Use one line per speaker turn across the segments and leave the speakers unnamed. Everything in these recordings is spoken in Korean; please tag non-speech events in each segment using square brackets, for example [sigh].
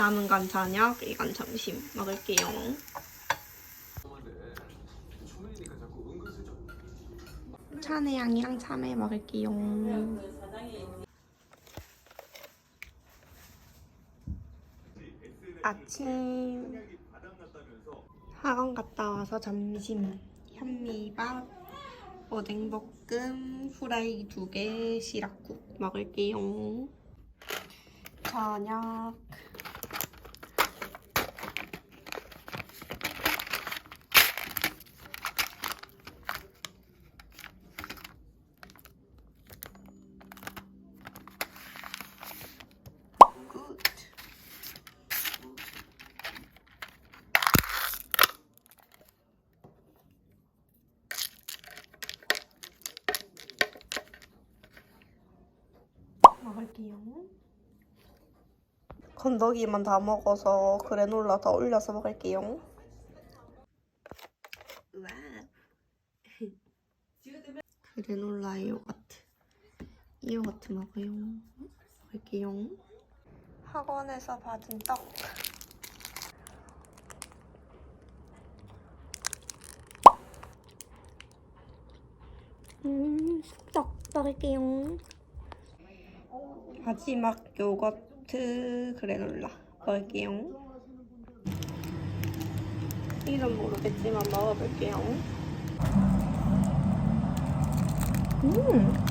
남은 건 저녁, 이건 점심 먹을게요. 차내양이랑 참외 먹을게요. 아침 학원 갔다 와서 점심 현미밥, 오뎅볶음, 후라이 두 개, 시락국 먹을게요. 저녁 굿. 먹을게요. 건더기만 다 먹어서 그래놀라 더 올려서 먹을게요. 와. 그래놀라 요거트. 이 요거트 먹어요. 먹을게요. 학원에서 받은 떡. 음, 떡 먹을게요. 마지막 요거트 그래놀라 먹을게요. 이름 모르겠지만 먹어볼게요. 음.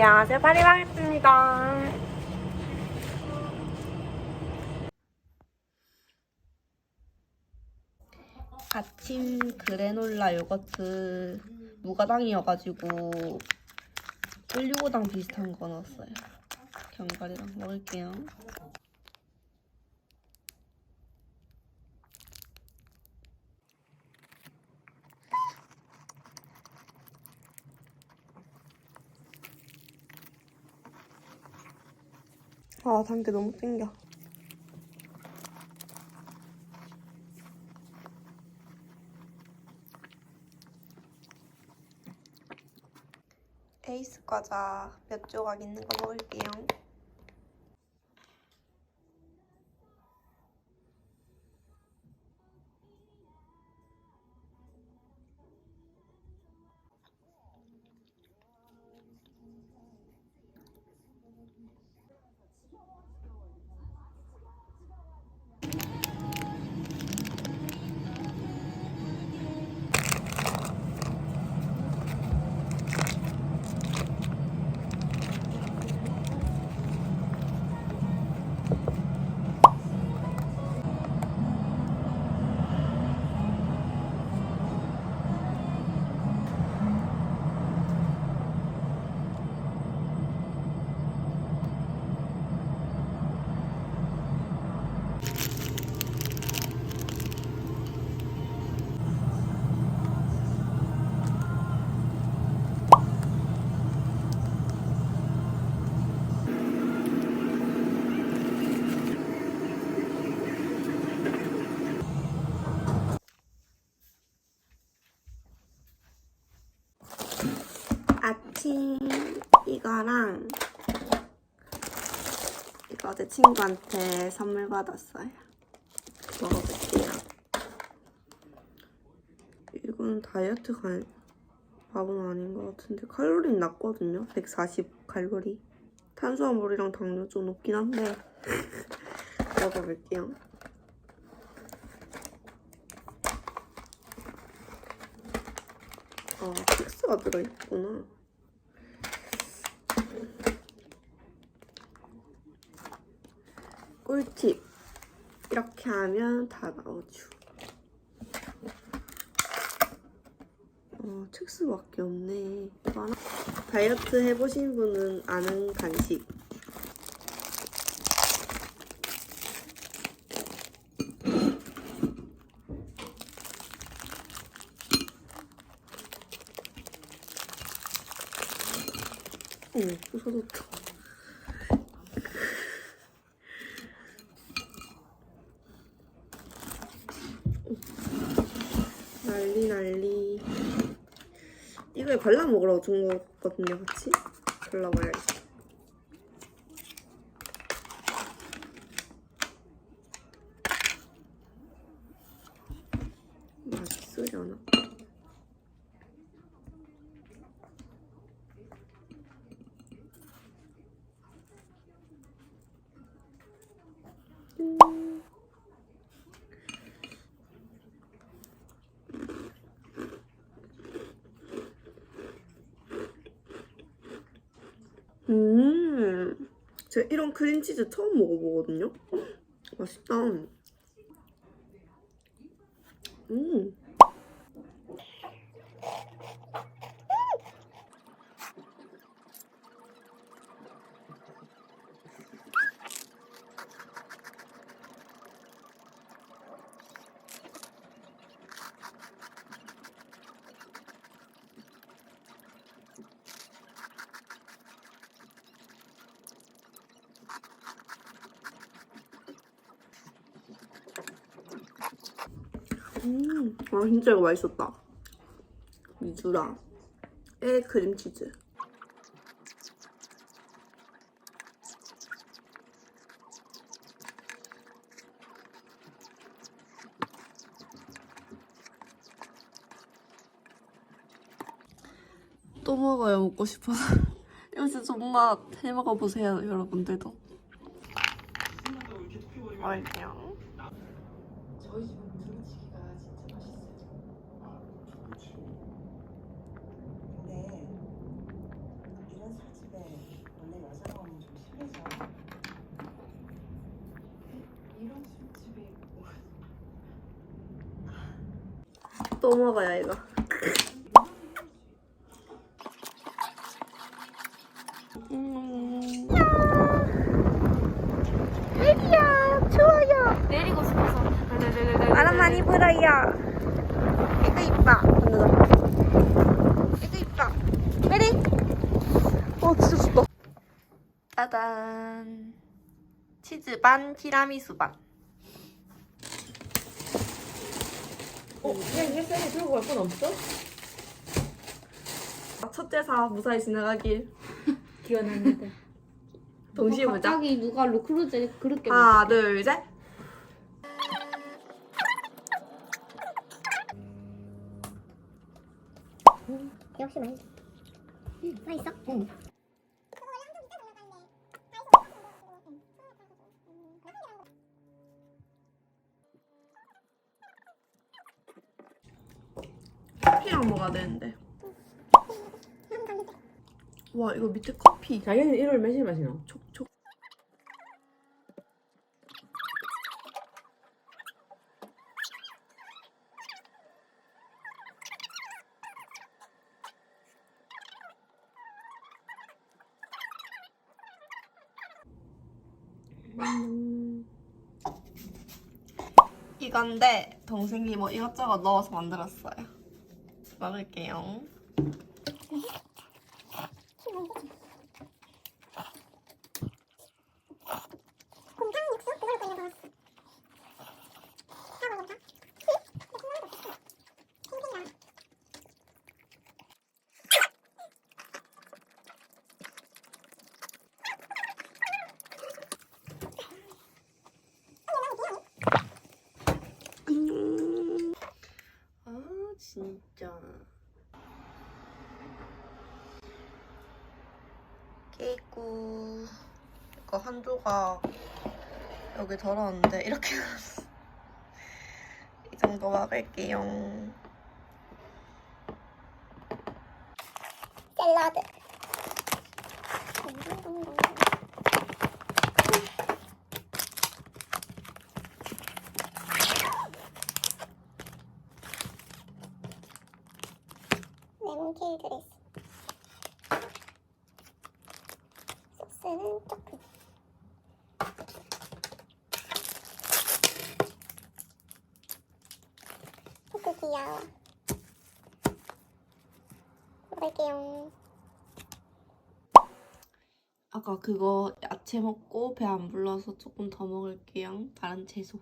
안녕하세요. 파리바게뜨입니다. 아침 그래놀라 요거트 무가당이어가지고 165당 비슷한 거 넣었어요. 견과류랑 먹을게요. 아, 단게 너무 땡겨. 에이스 과자 몇 조각 있는 거 먹을게요. 아침 이거랑 이거 제 친구한테 선물 받았어요. 먹어볼게요. 이건 다이어트 갈 밥은 아닌 것 같은데 칼로리는 낮거든요. 140 칼로리. 탄수화물이랑 당뇨 좀 높긴 한데 [laughs] 먹어볼게요. 아, 픽스가 들어있구나. 꿀팁. 이렇게 하면 다 나오죠. 어, 어, 첵스밖에 없네. 다이어트 해보신 분은 아는 간식. 오, 부서졌다. 난리 난리. 이거에 발라 먹으라고 준 거거든요, 같이. 발라봐야지. 맛있으려나? 음. 음, 제가 이런 크림치즈 처음 먹어보거든요. 맛있다. 음. 음, 아 진짜 이거 맛있었다. 미주랑 에 크림치즈. 또 먹어요 먹고 싶어서. [laughs] 이거 진짜 존맛 해 먹어보세요 여러분들도. 맛있어요.
저희 집은 두루치기가 진짜 맛있어요. 근데 이런 술집에 원래 여자가 오면 좀 심해서 이런 술집에 뭐
또 먹어요 이거. 음. 내리야 추워요.
내리고 싶어서
바람 많이 불어요. 이거 이뻐. 이거 이뻐. 내리. 어 진짜 춥다. 짜잔. 치즈 반 티라미수 반.
어? 그냥 헬스장에 들고 갈 건 없어?
첫째 사 무사히 지나가길. [laughs]
기원합니다
동시에 보자.
갑자기 누가 루크루제 그렇게
하나 둘 셋.
역시 맛있어. 응, 맛있어? 응.
되는데. 와 이거 밑에 커피.
자기는 1월 며칠 마시노?
촉촉. 음. 이건데 동생이 뭐 이것저것 넣어서 만들었어요. 먹을게요.
곰탕 육수 그걸 그냥 넣었어. 다 먹어보자. hinhinha.
안녕. 아 진짜. 깨고 이거 한 조각 여기 덜었는데 이렇게 나왔어. 이 정도 먹을게요.
샐러드. 레몬 드레스. 소스는 조금. 포크 귀여워. 먹을게요.
아까 그거 야채 먹고 배 안 불러서 조금 더 먹을게요. 다른 채소.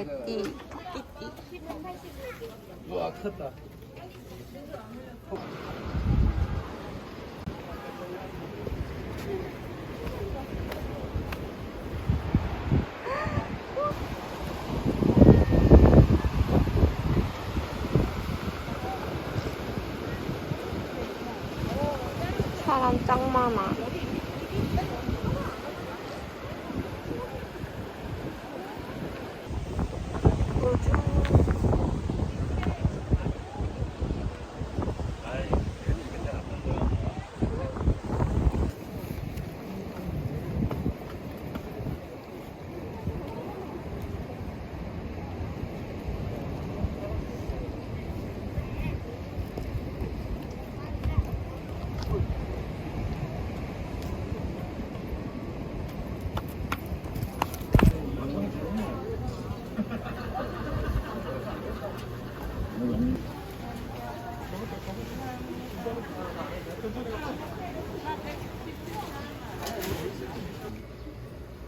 네띠 띠띠
우와 컸다.
사람 짱 많아.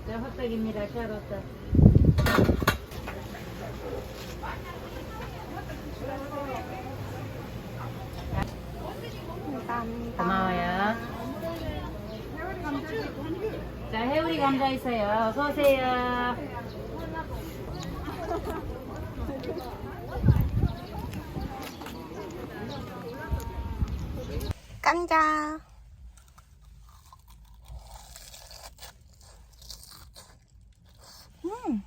자, 헛떡입니다. 샤로트.
감사합니다.
고마워요. 자, 해우리 감자 있어요. 어서 오세요.
감자. 음.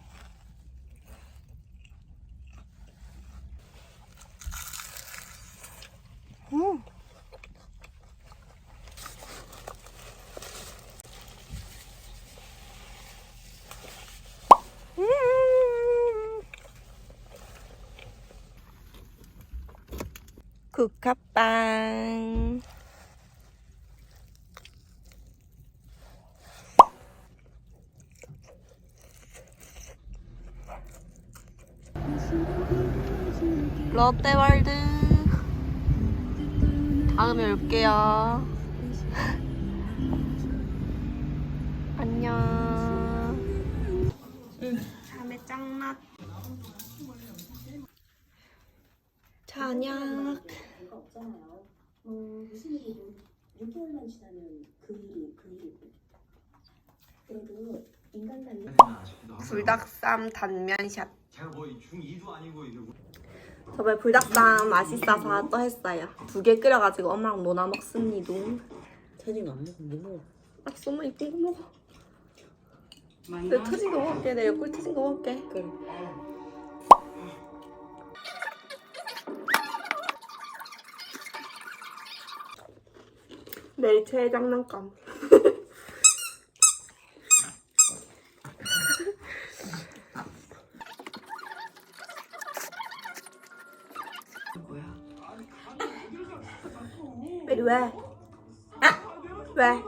음. 음. 국화빵. 롯데월드? 다음에 올게요. [laughs] 안녕. 참외 짱맛.
배가 없잖아요. 어, 무슨 일이든 6개월만 지나면 그 일이 그 일이고. 그래도 인간 관계
불닭쌈 단면샷
제가 뭐 중 2도 아니고 이게 뭐
저번에 불닭쌈 맛있어서 또 했어요 두 개 끓여가지고 엄마랑 노나 먹습니다
터진 거안 먹으면 못 먹어.
알았어 엄마 이쁜 거 먹어 내가 터진 거 먹을게 내가 꿀 터진 거 먹을게
그래.
내일 최애 장난감? 메리 왜? 아! 왜?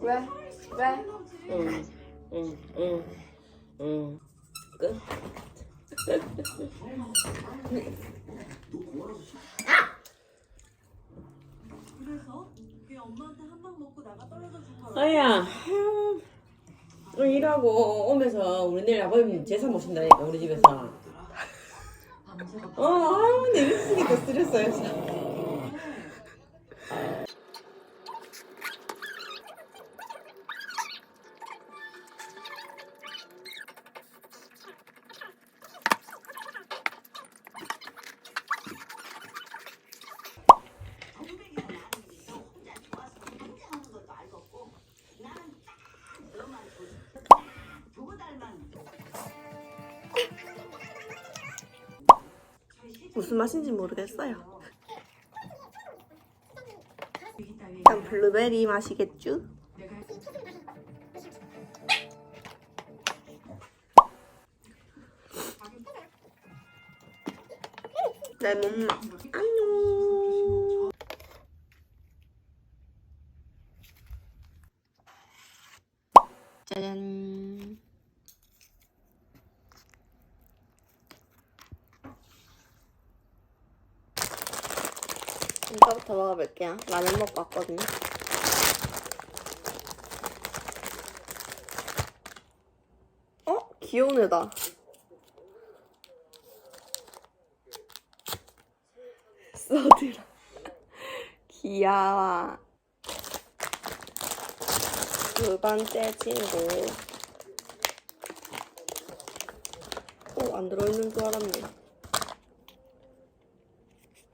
왜? 왜?
응, 응, 응, 응. 끝. 아 야, 어, 일하고 오면서 우리 내일 아버님 제사 모신다니까 우리 집에서. 어, 아유, 근데 이거 쓰니까 스트레스였어.
무슨 맛인지 모르겠어요. 일단 블루베리 맛이겠죠? 레몬 맛. 안녕. 짜잔. 이거부터 먹어볼게요. 라면 먹고 왔거든요. 어? 귀여운 애다. 써드라. [laughs] 귀여워. 두 번째 친구. 어, 안 들어있는 줄 알았네.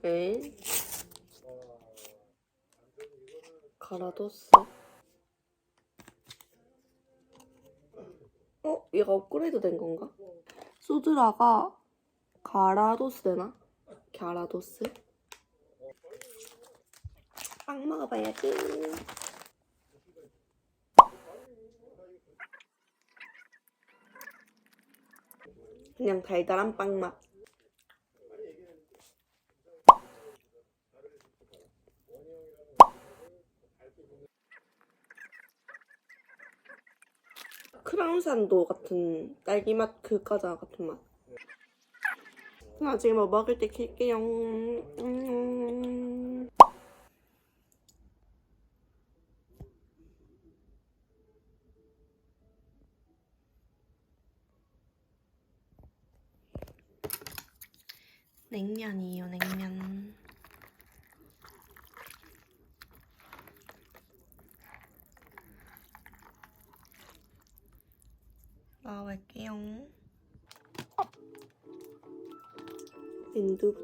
에? 가라도스. 어? 얘가 업그레이드 된 건가? 소드라가 가라도스 되나? 갸라도스? 빵 먹어봐야지. 그냥 달달한 빵 맛. 크라운산도 같은 딸기 맛 그 과자 같은 맛. 나중에 뭐 먹을 때 킬게요. 음. 냉면이에요, 냉면. 먹어볼게요. 엔두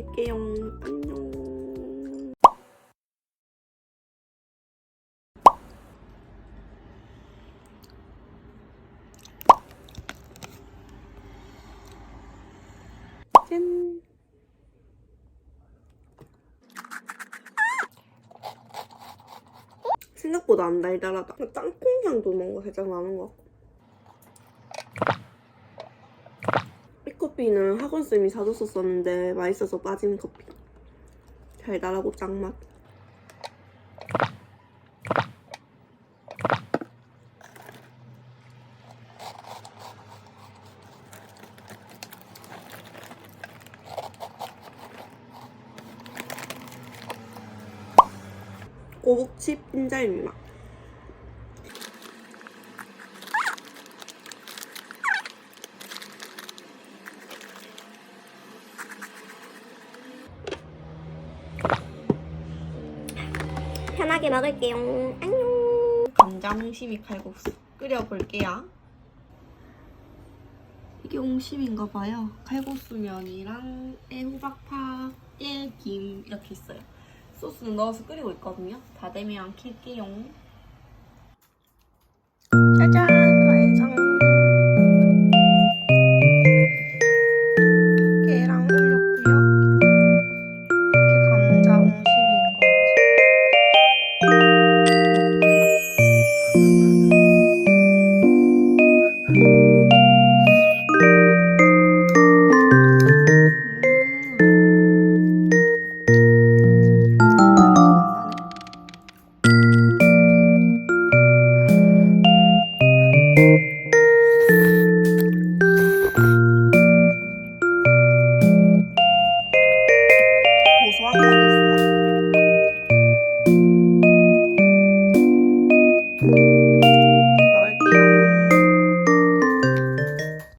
킬게요. 안녕. 짠. 생각보다 안 달달하다. 땅콩 향도 뭔가 살짝 나는 것 같고. 이 커피는 학원쌤이 사줬었었는데 맛있어서 빠진 커피. 달달하고 짱맛. 꼬북칩 인절미
먹을게요. 안녕.
옹심이 칼국수 끓여볼게요. 이게 옹심인가 봐요. 칼국수면이랑 애호박파, 깨김 이렇게 있어요. 소스는 넣어서 끓이고 있거든요. 다 되면 킬게요. 짜잔! 완성!